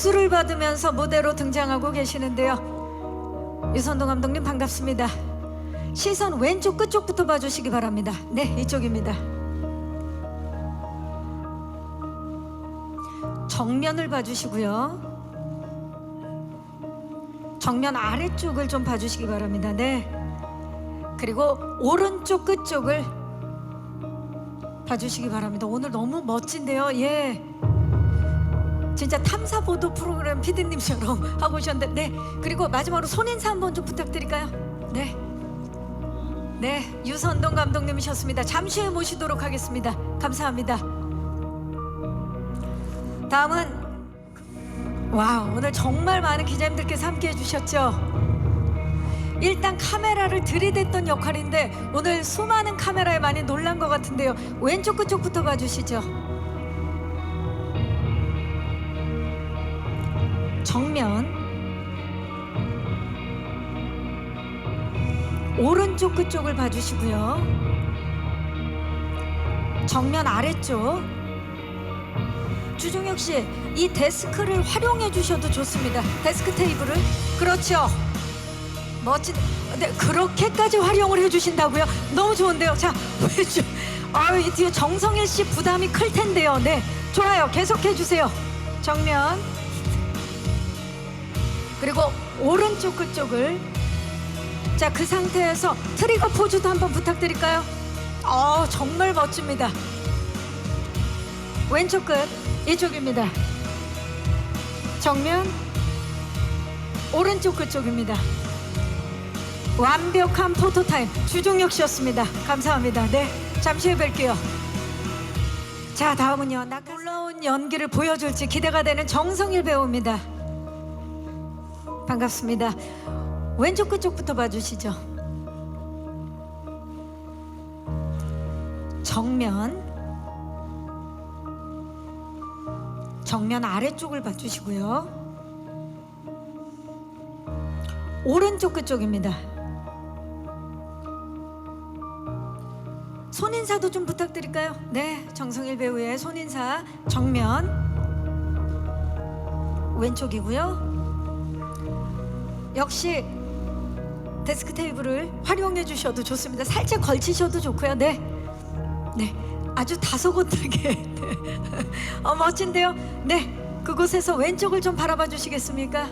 박수를 받으면서 무대로 등장하고 계시는데요. 유선동 감독님 반갑습니다. 시선 왼쪽 끝쪽부터 봐주시기 바랍니다. 네, 이쪽입니다. 정면을 봐주시고요. 정면 아래쪽을 좀 봐주시기 바랍니다. 네. 그리고 오른쪽 끝쪽을 봐주시기 바랍니다. 오늘 너무 멋진데요. 예. 진짜 탐사 보도 프로그램 PD님처럼 하고 오셨는데, 네. 그리고 마지막으로 손인사 한번 좀 부탁드릴까요? 네. 네, 유선동 감독님이셨습니다. 잠시 후에 모시도록 하겠습니다. 감사합니다. 다음은 와 오늘 정말 많은 기자님들께서 함께 해 주셨죠. 일단 카메라를 들이댔던 역할인데 오늘 수많은 카메라에 많이 놀란 것 같은데요. 왼쪽 그쪽부터 봐주시죠. 정면 오른쪽 끝쪽을 봐주시고요. 정면 아래쪽 주종혁 씨, 이 데스크를 활용해 주셔도 좋습니다. 데스크 테이블을 그렇죠. 멋진. 네, 그렇게까지 활용을 해 주신다고요? 너무 좋은데요. 자, 왼쪽. 아유, 이 뒤에 정성일 씨 부담이 클 텐데요. 네, 좋아요. 계속해 주세요. 정면. 그리고 오른쪽 끝쪽을. 자, 그 상태에서 트리거 포즈도 한번 부탁드릴까요? 어, 정말 멋집니다. 왼쪽 끝 이쪽입니다. 정면 오른쪽 끝쪽입니다. 완벽한 포토타임 주종혁 씨였습니다. 감사합니다. 네, 잠시 후에 뵐게요. 자, 다음은요. 나 놀라운 연기를 보여줄지 기대가 되는 정성일 배우입니다. 반갑습니다. 왼쪽 끝쪽부터 봐주시죠. 정면 정면 아래쪽을 봐주시고요. 오른쪽 끝쪽입니다. 손인사도 좀 부탁드릴까요? 네, 정성일 배우의 손인사 정면 왼쪽이고요. 역시 데스크 테이블을 활용해 주셔도 좋습니다. 살짝 걸치셔도 좋고요. 네, 네, 아주 다소곳하게. 네. 어, 멋진데요? 네, 그곳에서 왼쪽을 좀 바라봐 주시겠습니까?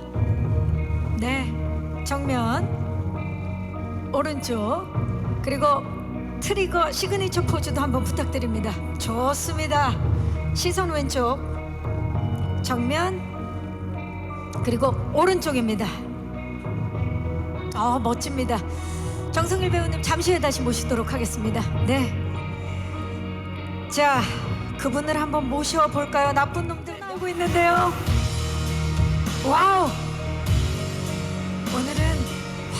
네, 정면, 오른쪽, 그리고 트리거 시그니처 포즈도 한번 부탁드립니다. 좋습니다. 시선 왼쪽, 정면, 그리고 오른쪽입니다. 어, 멋집니다. 정성일 배우님 잠시 후에 다시 모시도록 하겠습니다. 네. 자, 그분을 한번 모셔볼까요? 나쁜 놈들 나오고 있는데요. 와우! 오늘은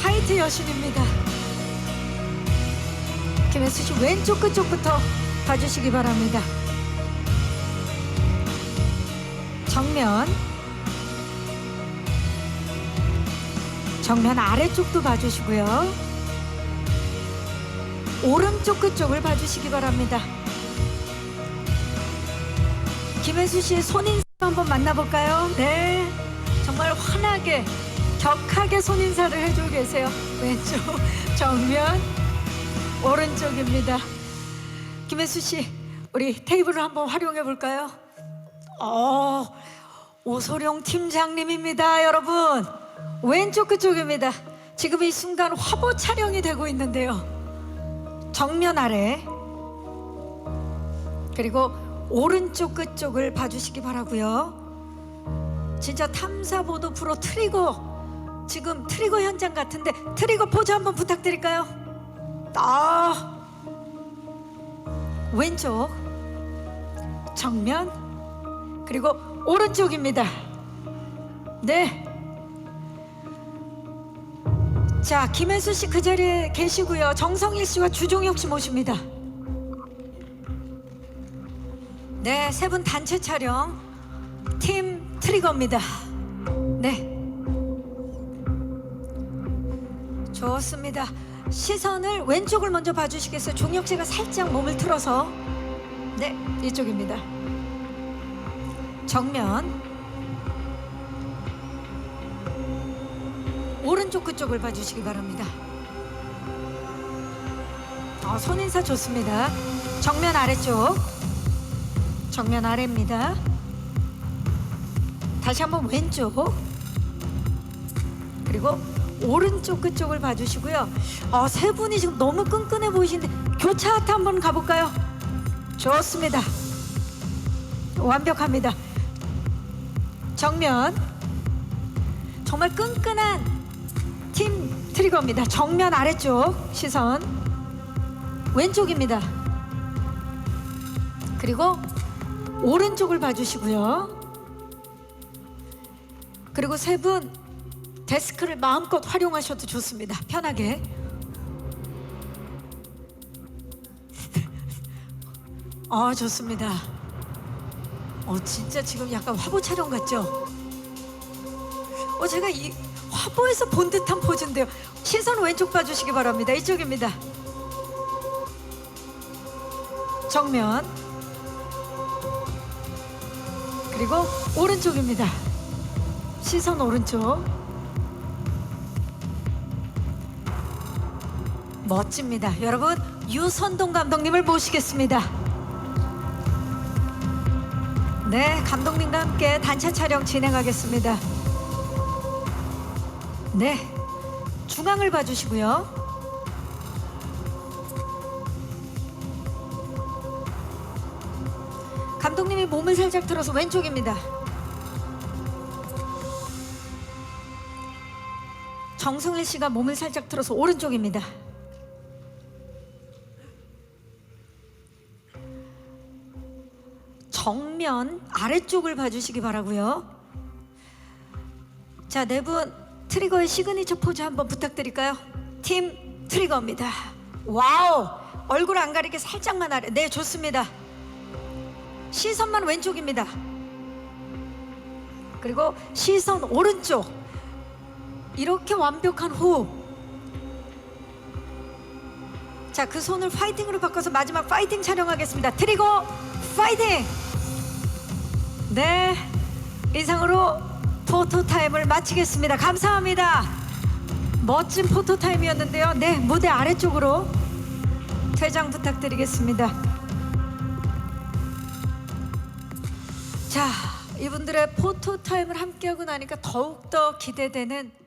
화이트 여신입니다. 김혜수 씨 왼쪽 끝쪽부터 봐주시기 바랍니다. 정면, 정면 아래쪽도 봐주시고요. 오른쪽 끝쪽을 봐주시기 바랍니다. 김혜수 씨의 손인사 한번 만나볼까요? 네, 정말 환하게 격하게 손인사를 해주고 계세요. 왼쪽, 정면, 오른쪽입니다. 김혜수 씨, 우리 테이블을 한번 활용해 볼까요? 어, 오소룡 팀장님입니다, 여러분. 왼쪽 그쪽입니다. 지금 이 순간 화보 촬영이 되고 있는데요. 정면 아래 그리고 오른쪽 끝쪽을 봐주시기 바라고요. 진짜 탐사보도 프로 트리거 지금 트리거 현장 같은데 트리거 포즈 한번 부탁드릴까요? 아 왼쪽 정면 그리고 오른쪽입니다. 네. 자, 김혜수 씨 그 자리에 계시고요. 정성일 씨와 주종혁 씨 모십니다. 네, 세 분 단체 촬영 팀 트리거입니다. 네. 좋습니다. 시선을 왼쪽을 먼저 봐주시겠어요? 종혁 씨가 살짝 몸을 틀어서 네, 이쪽입니다. 정면 오른쪽 그쪽을 봐주시기 바랍니다. 어, 손인사 좋습니다. 정면 아래쪽. 정면 아래입니다. 다시 한번 왼쪽. 그리고 오른쪽 그쪽을 봐주시고요. 어, 세 분이 지금 너무 끈끈해 보이시는데 교차 하트 한번 가볼까요? 좋습니다. 완벽합니다. 정면 정말 끈끈한 팀 트리거입니다. 정면 아래쪽 시선 왼쪽입니다. 그리고 오른쪽을 봐주시고요. 그리고 세 분 데스크를 마음껏 활용하셔도 좋습니다. 편하게. 아 좋습니다. 어 진짜 지금 약간 화보 촬영 같죠? 어 제가 이 화보에서 본 듯한 포즈인데요. 시선 왼쪽 봐주시기 바랍니다. 이쪽입니다. 정면 그리고 오른쪽입니다. 시선 오른쪽 멋집니다. 여러분 유선동 감독님을 모시겠습니다. 네, 감독님과 함께 단체 촬영 진행하겠습니다. 네, 중앙을 봐주시고요. 감독님이 몸을 살짝 들어서 왼쪽입니다. 정승일 씨가 몸을 살짝 들어서 오른쪽입니다. 정면 아래쪽을 봐주시기 바라고요. 자, 네 분 트리거의 시그니처 포즈 한번 부탁드릴까요? 팀 트리거입니다. 와우! 얼굴 안 가리게 살짝만 아래. 네, 좋습니다. 시선만 왼쪽입니다. 그리고 시선 오른쪽. 이렇게 완벽한 호흡. 자, 그 손을 파이팅으로 바꿔서 마지막 파이팅 촬영하겠습니다. 트리거 파이팅! 네, 이상으로 포토 타임을 마치겠습니다. 감사합니다. 멋진 포토 타임이었는데요. 네, 무대 아래쪽으로 퇴장 부탁드리겠습니다. 자, 이분들의 포토 타임을 함께하고 나니까 더욱더 기대되는